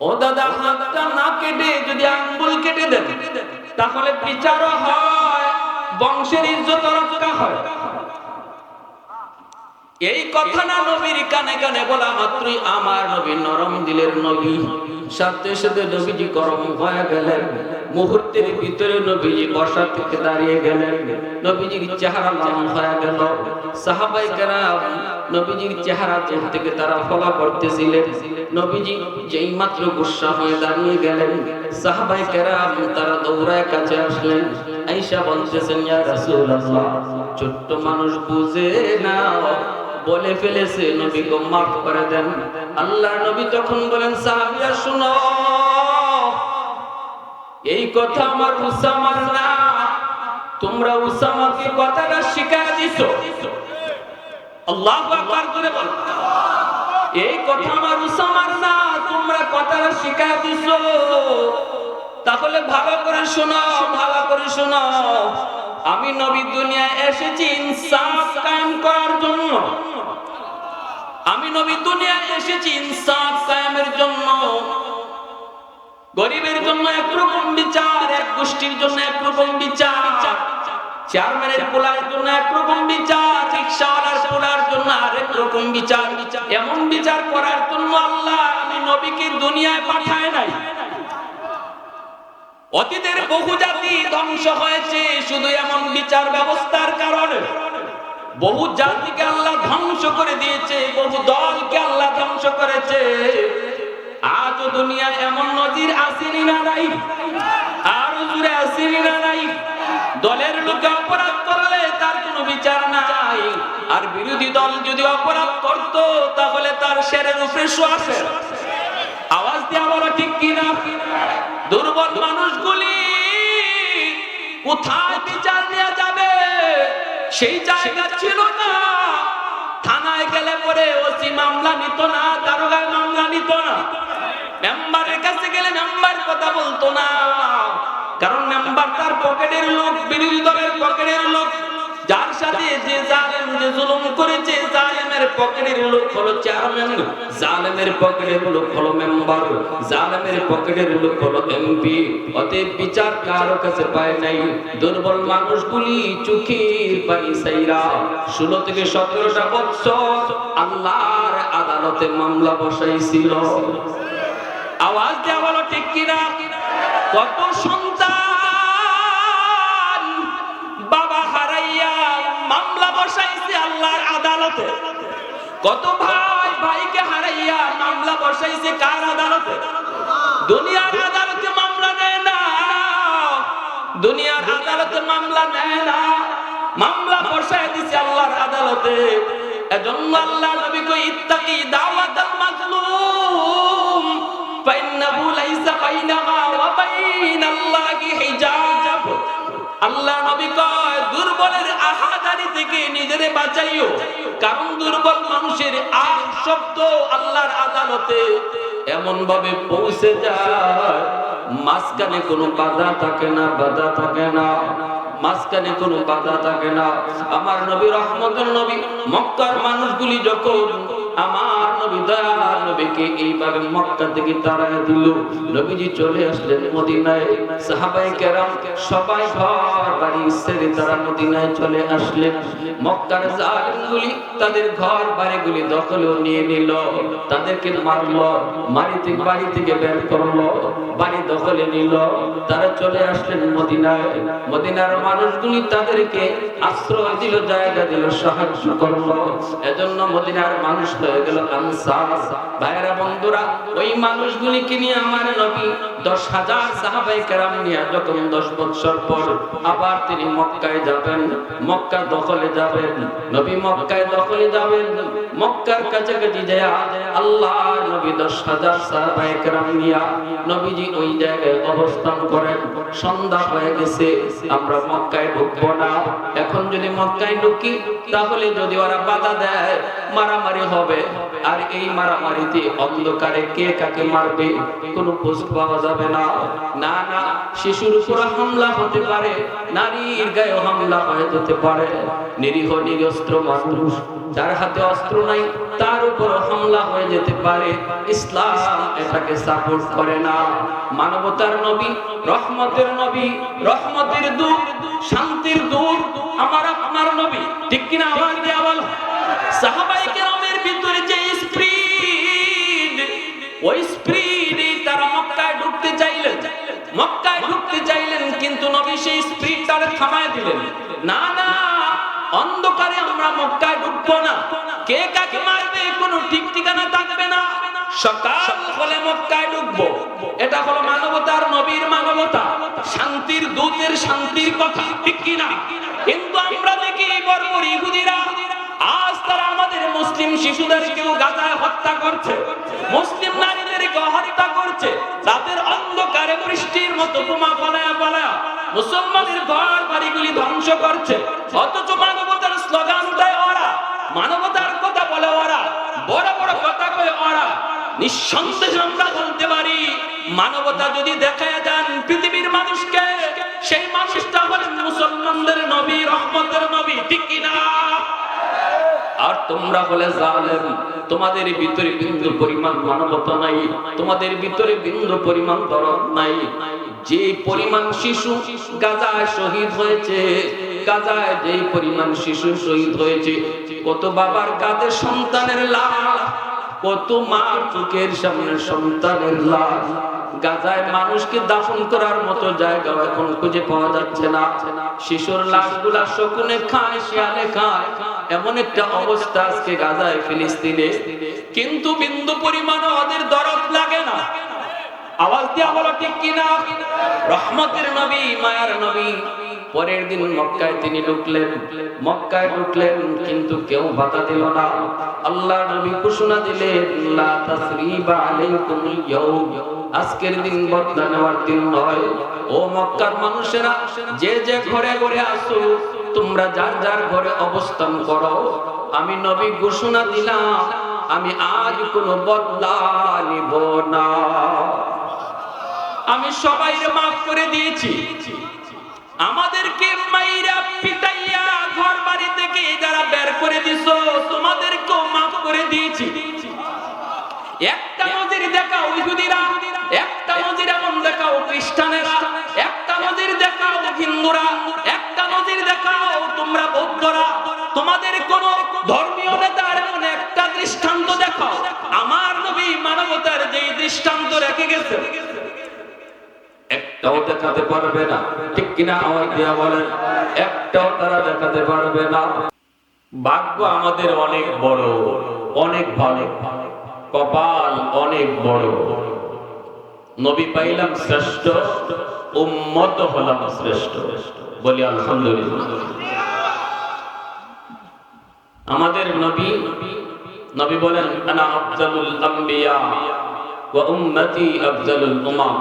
ও দাদা, হাতটা না কেটে যদি আঙ্গুল কেটে দেন, তাহলে বিচারও হয়, বংশের ইজ্জত রক্ষা হয়। এই কথা না নবীর কানে কানে বলা মাত্রই আমার নবী নরম দিলের নবী। সাথে সাথে নবীজি গরম হয়ে গেলেন। মুহূর্তের ভিতরে নবীজি বসা থেকে দাঁড়িয়ে গেলেন। নবীজির চেহারা লাল হয়ে গেল। সাহাবাই কেরাম নবীজির চেহারা চোখ থেকে তারা ফলা করতেছিলেন। নবীজি যেই মাত্র গুসা হয়ে দাঁড়িয়ে গেলেন। সাহাবাই কেরাম তারা দৌড়ায় কাছে আসলেন। আইসা বলতেছেন ছোট্ট মানুষ বুঝে না বলে ফেলেছে, নবী গো মাফ করে দেন। আল্লাহ নবী তখন বলেন সাহাবিয়া শুনো, এই কথা আমার উসামার না। তোমরা উসামাকে কথাটা শিখায় দিছো। আল্লাহু আকবার করে বল। এই কথা আমার উসামার না, তোমরা কথাটা শিখায় দিছো। তাহলে ভালো করে শোনো, ভালো করে শোনো। আমি নবী দুনিয়ায় এসেছি ইনসাফ কায়েম করার জন্য। আমি নবী দুনিয়ায় এসেছি ইনসাফ কায়েমের জন্য। গরিবের জন্য একরকম বিচার, এক গোষ্ঠীর জন্য একরকম বিচার। চেয়ারম্যানের পোলার জন্য একরকম বিচার, রিক্সাওয়ালার পোলার জন্য আরেক রকম বিচার। এমন বিচার করার জন্য আল্লাহ আমি নবীকে দুনিয়ায় পাঠায় নাই। অতীতের বহু জাতি ধ্বংস হয়েছে, শুধু এমন বিচার ব্যবস্থার কারণে। বহু জাতিকে আল্লাহ ধ্বংস করে দিয়েছে, বহু দলকে আল্লাহ ধ্বংস করেছে। আজ দুনিয়ায় এমন নজির আসেনি না নাই, আর জুড়ে আসেনি না নাই। দলের লোকে অপরাধ করলে তার কোনো বিচার নাই। আর বিরোধী দল যদি অপরাধ করত, তাহলে তার শেরের উপরে শোয়াশে আওয়াজ দিয়ে বলো ঠিক কিনা? দুর্বল মানুষগুলি কোথায় বিচার নেওয়া যাবে? সেই জায়গা ছিল না। থানায় গেলে পরে ওসি মামলা নিত না, দারোগায় মামলা নিত না। মেম্বারের কাছে গেলে মেম্বার কথা বলতো না। কারণ মেম্বার তার পকেটের লোক, বিরোধী দলের পকেটের লোক। সাথে যে জালেম যে জুলুম করেছে, জালেমের পকেটের লোক হলো চেয়ারম্যান, জালেমের পকেটের লোক হলো মেম্বার, জালেমের পকেটের লোক হলো এমপি। অতএব বিচার কারও কাছে পায় নাই। দুর্বল মানুষগুলি চোখের পানি সাইরা। ষোলো থেকে সতেরোটা বছর আল্লাহর আদালতে মামলা বসাইছিল। আওয়াজ দেওয়া বলো ঠিক কিনা? কত সন্তান বসাইছে আল্লাহর আদালতে। কত ভাই ভাইকে হারাইয়া মামলা বসাইছে কার আদালতে? দুনিয়ার আদালতে মামলা নেয় না। দুনিয়ার আদালতে মামলা নেয় না। মামলা বসায় দিছে আল্লাহর আদালতে। এজন্য আল্লাহ নবী কই ইত্তাকি আহাজারি থেকে নিজেরে বাঁচাইও। কারণ দুর্বল মানুষের আহ শব্দ আল্লাহর আদালতে এমন ভাবে পৌঁছে যায়। মাঝখানে কোনো বাধা থাকে না, বাধা থাকে না। মাঝখানে কোনো বাধা থাকে না। আমার নবী রহমতুল নবী মক্কার মানুষগুলি যখন আমার থেকে বাড়ি তাদেরকে মারলো মারিতে বাড়ি থেকে বের করল, বাড়ি দখলে নিল। তারা চলে আসলেন মদিনায়। মদিনার মানুষগুলি তাদেরকে আশ্রয় দিল, জায়গা দিল, সাহায্য করল। এজন্য মদিনার মানুষ হয়ে গেল আনসার। ভাইরা বন্ধুরা ওই মানুষগুলিকে নিয়ে আমার নবী দশ হাজার সাহাবাই কেরাম নিয়ে যখন দশ বছর পর আবার তিনি মক্কায় যাবেন, মক্কা দখলে যাবেন, নবী মক্কায় দখলে যাবেন, মক্কার কাছাকাছি যায় আল্লাহ নবী দশ হাজার সাহাবাই কেরাম নিয়ে নবীজি ওই জায়গায় অবস্থান করেন। সন্ধ্যা হয়ে গেছে, আমরা মক্কায় ঢুকবো না। এখন যদি মক্কায় ঢুকি, তাহলে যদি ওরা বাধা দেয়, মারামারি হবে। আর এই মারামারিতে অন্ধকারে কে কাকে মারবে? কোনো খোঁজ পাওয়া যাবে না। না না, শিশুর উপর হামলা হতে পারে, নারীর গায়ে হামলা হয়ে যেতে পারে। নিরীহ, নিরস্ত্র মানুষ, যার হাতে অস্ত্র নাই, তার উপর হামলা হয়ে যেতে পারে। ইসলাম এটাকে সাপোর্ট করে না। মানবতার নবী, রহমতের নবী, রহমতের দূত, শান্তির দূত, আমার আপনার নবী। ঠিক কিনা আওয়াজ দিয়ে স্পিডটারে থামায় দিলেন। না না, অন্ধকারে আমরা মক্কায় ঢুকবো না। কে কাকে মারবে, কোনো ঠিক ঠিকানা থাকবে না। সকাল মক্কায় এটা হলো মানবতার নবীর মানবতা। শান্তির দূতের শান্তির কথা, ঠিক কিনা কিন্তু আমরা দেখি বর্বর ইহুদিরা, আজ তারা আমাদের মুসলিম শিশুদেরকেও গাজায় হত্যা করছে। মুসলিম নারীদেরকে হত্যা করছে। তাদের মতো বোমা পালায়া পালায়া মুসলমানের ঘর বাড়িগুলি ধ্বংস করছে। অথচ মানবতার স্লোগান দেয় ওরা। মানবতার কথা বলে ওরা। বড় বড় কথা কয় ওরা। নিঃসন্দেহে আমরা বলতে পারি, মানবতা যদি দেখা যান পৃথিবীর মানুষকে, সেই মানুষটা হলেন মুসলমানদের নবী, রহমতের নবী, ঠিক কিনা আর তোমরা বলে জালেম, তোমাদের ভিতরে বিন্দু পরিমাণ মানবতা নাই, তোমাদের ভিতরে বিন্দু পরিমাণ দরদ নাই। যে পরিমাণ শিশু গাজায় শহীদ হয়েছে, গাজায় যে পরিমাণ শিশু শহীদ হয়েছে, কত বাবার কাঁধে সন্তানের লাশ, কত মা চোখের সামনে সন্তানের লাশ। গাজায় মানুষকে দাফন করার মতো জায়গা এখন খুঁজে পাওয়া যাচ্ছে না। শিশুর লাশগুলা শকুনে খায়, শিয়ালে খায়। এমন একটা অবস্থা আজকে গাজায়, ফিলিস্তিনে। কিন্তু বিন্দু পরিমাণে ওদের দরদ লাগে না। আওয়াজ দিয়া বলো, ঠিক কিনা? রহমতের নবী, মায়ার নবী। পরের দিন মক্কায় তিনি ঢুকলেন মক্কায় ঢুকলেন কিন্তু কেউ দিল না। আল্লাহ নবী ঘোষণা দিলেন আজকের দিন বদলা নেওয়ার দিন নয়। ও মক্কার মানুষেরা, যে যে ঘরে ঘরে আসো, তোমরা যার যার ঘরে অবস্থান করো। আমি নবী ঘোষণা দিলাম, আমি আজ কোনো বদলা নিব না। আমি সবাই মাফ করে দিয়েছি। আমাদেরকে মাইরা পিটাইয়া ঘর বাড়ি থেকে যারা বের করে দিছো, তোমাদেরকেও মাফ করে দিয়েছি। একটা নজির দেখাও ইহুদিরা, একটা নজির এমন দেখাও খ্রিস্টানেরা, একটা নজির দেখাও হিন্দুরা, একটা নজির দেখাও তোমরা বৌদ্ধরা। তোমাদের কোন ধর্মীয় নেতার এমন একটা দৃষ্টান্ত দেখাও। আমার নবী মানবতার যে দৃষ্টান্ত রেখে গেছে একটাও দেখাতে পারবে না। ঠিক কিনা আওয়াজ দিয়া বলেন, একটাও তারা দেখাতে পারবে না। ভাগ্য আমাদের অনেক বড়, অনেক ভালো। কপাল অনেক বড়। নবী পাইলাম শ্রেষ্ঠ, উম্মত হলাম শ্রেষ্ঠ। বলি আলহামদুলিল্লাহ। আমাদের নবী নবী বলেন, আনা আফজালুল আম্বিয়া ওয়া উম্মতি আফজালুল উমাম।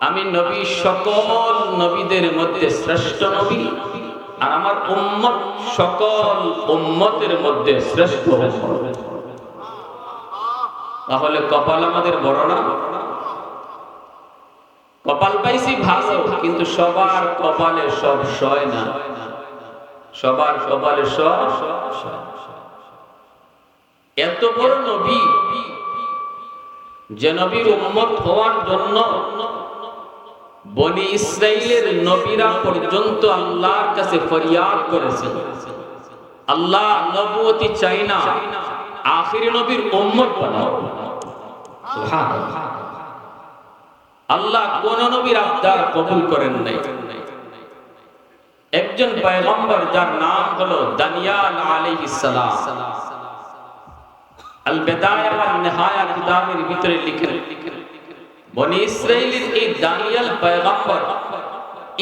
আমি নবী, সকল নবীদের মধ্যে শ্রেষ্ঠ নবী। আর আমার উম্মত, সকল উম্মতের মধ্যে শ্রেষ্ঠ তাহলে কপাল আমাদের বড় না? কপাল পাইছি ভালো, কিন্তু সবার কপালে সব সয় না। সবার কপালে সব। এত বড় নবী, যে নবীর উম্মত হওয়ার জন্য বনি ইসরাইলের নবীরা পর্যন্ত আল্লাহর কাছে ফরিয়াদ করেছেন। আল্লাহ নবুয়তি চাই না আখিরি নবীর উম্মত বানাও। আল্লাহ কোন নবীর আবদার কবুল করেন নাই। একজন পয়গম্বর যার নাম হলো দানিয়াল আলাইহিস সালাম। আল বিদায়া ওয়ান নিহায়া কিতাবের ভিতরে লিখেন বনি এই দানিয়াল পয়গম্বর,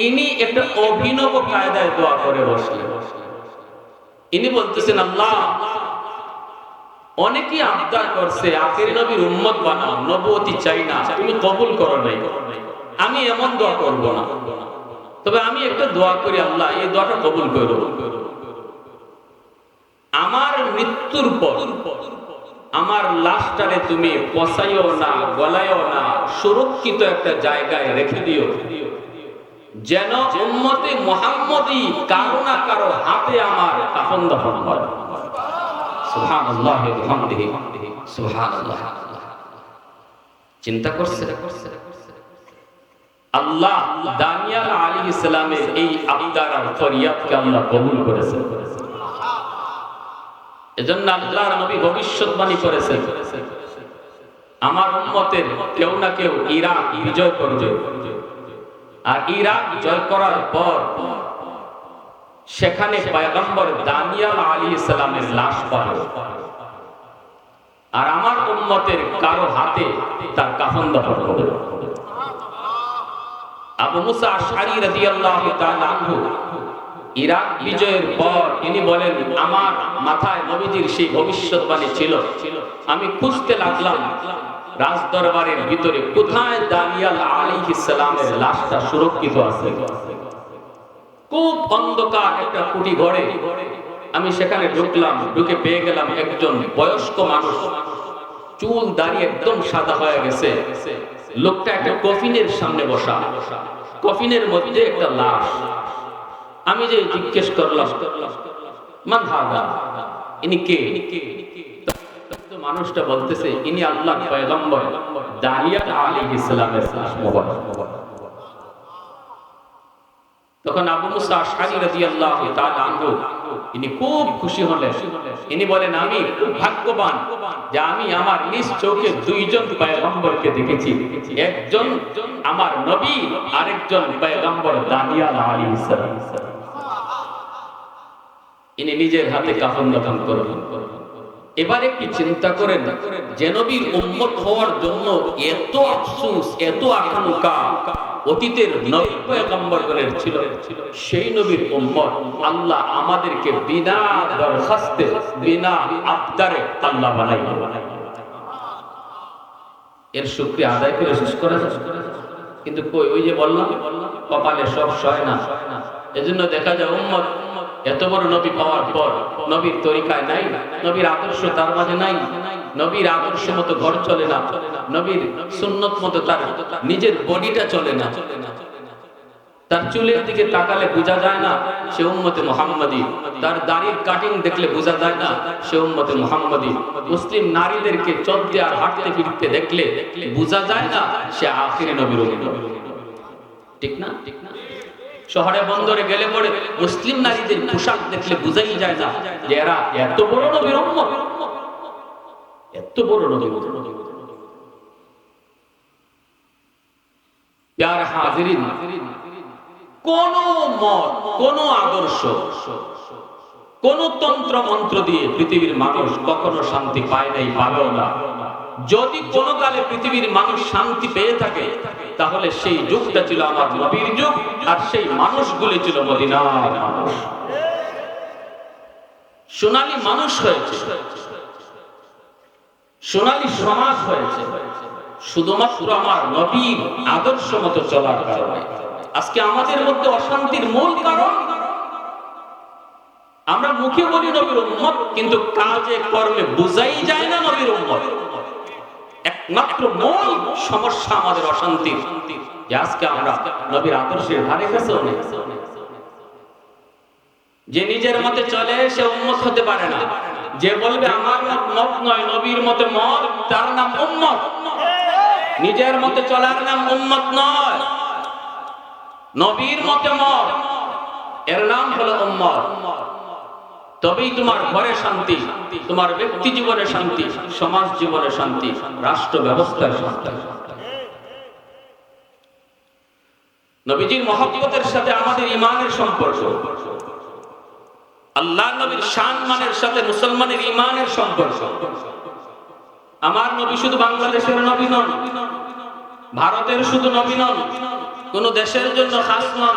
ইনি একটা অভিনব কায়দায় দোয়া করে বসলেন। ইনি বলতেছেন, আল্লাহ আবদার করছে, আখের নবীর উম্মত বানাও নবতী চাই না, তুমি কবুল করো নাই। আমি এমন দোয়া করব না। তবে আমি একটা দোয়া করি, আল্লাহ, এই দোয়াটা কবুল করো আমার মৃত্যুর পর, আমার লাশটারে তুমি পচাইও না, গলায়ও না সুরক্ষিত একটা জায়গায় রেখে দিও। যেন উম্মতে মোহাম্মদী কারও না কারও হাতে আমার কাফন দাফন হয় চিন্তা করছে? আল্লাহ দানিয়াল আলী ইসলামের এই আবদার ফরিয়াদকে আল্লাহ কবুল এজন্য আল্লাহর নবী ভবিষ্যৎবাণী করেছেন। আমার উম্মতের কেউ না কেউ ইরাক বিজয় করবে। আর ইরাক জয় করার পর সেখানে পয়গম্বর দানিয়াল আলী ইসলামের লাশ পাবে। আর আমার উম্মতের কারও হাতে তার কাফন দফন হবে। আবু মুসা আশআরী রাদিয়াল্লাহু তাআলা ইরাক বিজয়ের পর তিনি বলেন, আমার মাথায় নবীজির সেই ভবিষ্যৎবাণী ছিল। আমি খুঁজতে লাগলাম রাজ দরবারের ভিতরে কোথায় দানিয়াল আলাইহিস সালামের লাশটা সুরক্ষিত আছে। খুব অন্ধকার একটা কুটি ঘরে আমি সেখানে ঢুকলাম, ঢুকে পেয়ে গেলাম একজন বয়স্ক মানুষ। চুল দাঁড়িয়ে একদম সাদা হয়ে গেছে। লোকটা একটা কফিনের সামনে বসা। কফিনের মধ্যে একটা লাশ। আমি যে জিজ্ঞেস করলাম, মান হাদা? ইনি কে? মানুষটা বলতেছে, ইনি আল্লাহ পয়গম্বর। দানিয়া আলাইহিস সালামের লাশ তখন আবু মুসা আশআরী রাদিয়াল্লাহু তাআলা আনহু, ইনি খুব খুশি হলেন। ইনি বলেন, আমি খুব ভাগ্যবান যে আমি আমার নিজ চোখে দুইজন পয়গম্বরকে দেখেছি। একজন আমার নবী, আরেকজন পয়গম্বর দানিয়াল আলাইহিস সালাম। ইনি নিজের হাতে কাফন দাফন করলেন। এবার চিন্তা করেন যে নবীর উম্মত হওয়ার জন্য এত আফসোস, এত আকাঙ্ক্ষা অতীতের নবী পয়গম্বরগণের ছিল। সেই নবীর উম্মত আল্লাহ আমাদেরকে বিনা দরখাস্তে, বিনা আবদারে আল্লাহ বানাই এর শুকরিয়া আদায় করে শেষ করা কিন্তু কই, ওই যে বললাম, কপালে সব সয় না। এজন্য দেখা যায় উম্মত এত বড় নবী পাওয়ার পর নবীর তরিকায় নাই, নবীর আদর্শ তার মাঝে নাই, নবীর আদর্শ মতো ঘর চলে না, নবীর সুন্নত মতো তার নিজের বডিটা চলে না। তার চুলের দিকে তাকালে বোঝা যায় না সে উম্মতে মোহাম্মদী। তার দাড়ির কাটিং দেখলে বোঝা যায় না সে উম্মতে মোহাম্মদী। মুসলিম নারীদেরকে চলতে আর হাঁটতে ফিরতে দেখলে বোঝা যায় না সে আখিরে নবীর ঠিক না ঠিক না? শহরে বন্দরে গেলে পরে মুসলিম নারীদের পোশাক দেখলে বুঝাই যায় না যে এরা এত বড় নবীর উম্মত। এত বড় নবীর উম্মত। প্যার হাজিরিন, কোন মত, কোন আদর্শ, কোন তন্ত্র মন্ত্র দিয়ে পৃথিবীর মানুষ কখনো শান্তি পায় নাই, পাবেও না। যদি কোন কালে পৃথিবীর মানুষ শান্তি পেয়ে থাকে, তাহলে সেই যুগটা ছিল আমার নবীর যুগ, আর সেই মানুষগুলি ছিল মদিনার সোনালী মানুষ হয়েছে, সোনালী সমাজ হয়েছে, শুধুমাত্র আমার নবীর আদর্শ মতো চলার কারণে। আজকে আমাদের মধ্যে অশান্তির মূল কারণ, আমরা মুখে বলি নবীর উম্মত, কিন্তু কাজে, কর্মে বুঝাই যায় না নবীর উম্মত। একমাত্র মূল সমস্যা আমাদের অশান্তির যে আজকে আমরা নবীর আদর্শের ধারে কাছে অনেক যে নিজের মতে চলে, সে উম্মত হতে পারে না। যে বলবে, আমার মত নয়, নবীর মতে মত, তার নাম উম্মত। নিজের মতে চলার নাম উম্মত নয়। নবীর মতে মত, এর নাম হলো উম্মত। তবেই তোমার ঘরে শান্তি, তোমার ব্যক্তি জীবনে শান্তি, সমাজ জীবনে শান্তি, রাষ্ট্র ব্যবস্থায় শান্তি। নবীজির মহব্বতের সাথে আমাদের ইমানের সম্পর্ক। আল্লাহ নবীর শান মানের সাথে মুসলমানের ইমানের সম্পর্ক। আমার নবী শুধু বাংলাদেশের নবী নন, ভারতের শুধু নবী নন, কোন দেশের জন্য খাস নন।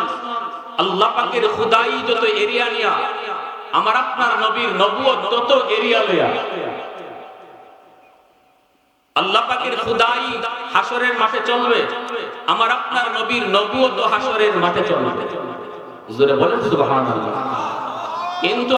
আল্লাহ পাকের খুদাই যত এরিয়া নিয়া আমার আপনার নবীর নবুয়ত তত এরিয়া লয়া আল্লাহ পাকের খুদাই হাসরের মাঠে চলবে, আমার আপনার নবীর নবুয়ত হাসরের মাঠে চলবে। জোরে বলেন সুবহানাল্লাহ। কিন্তু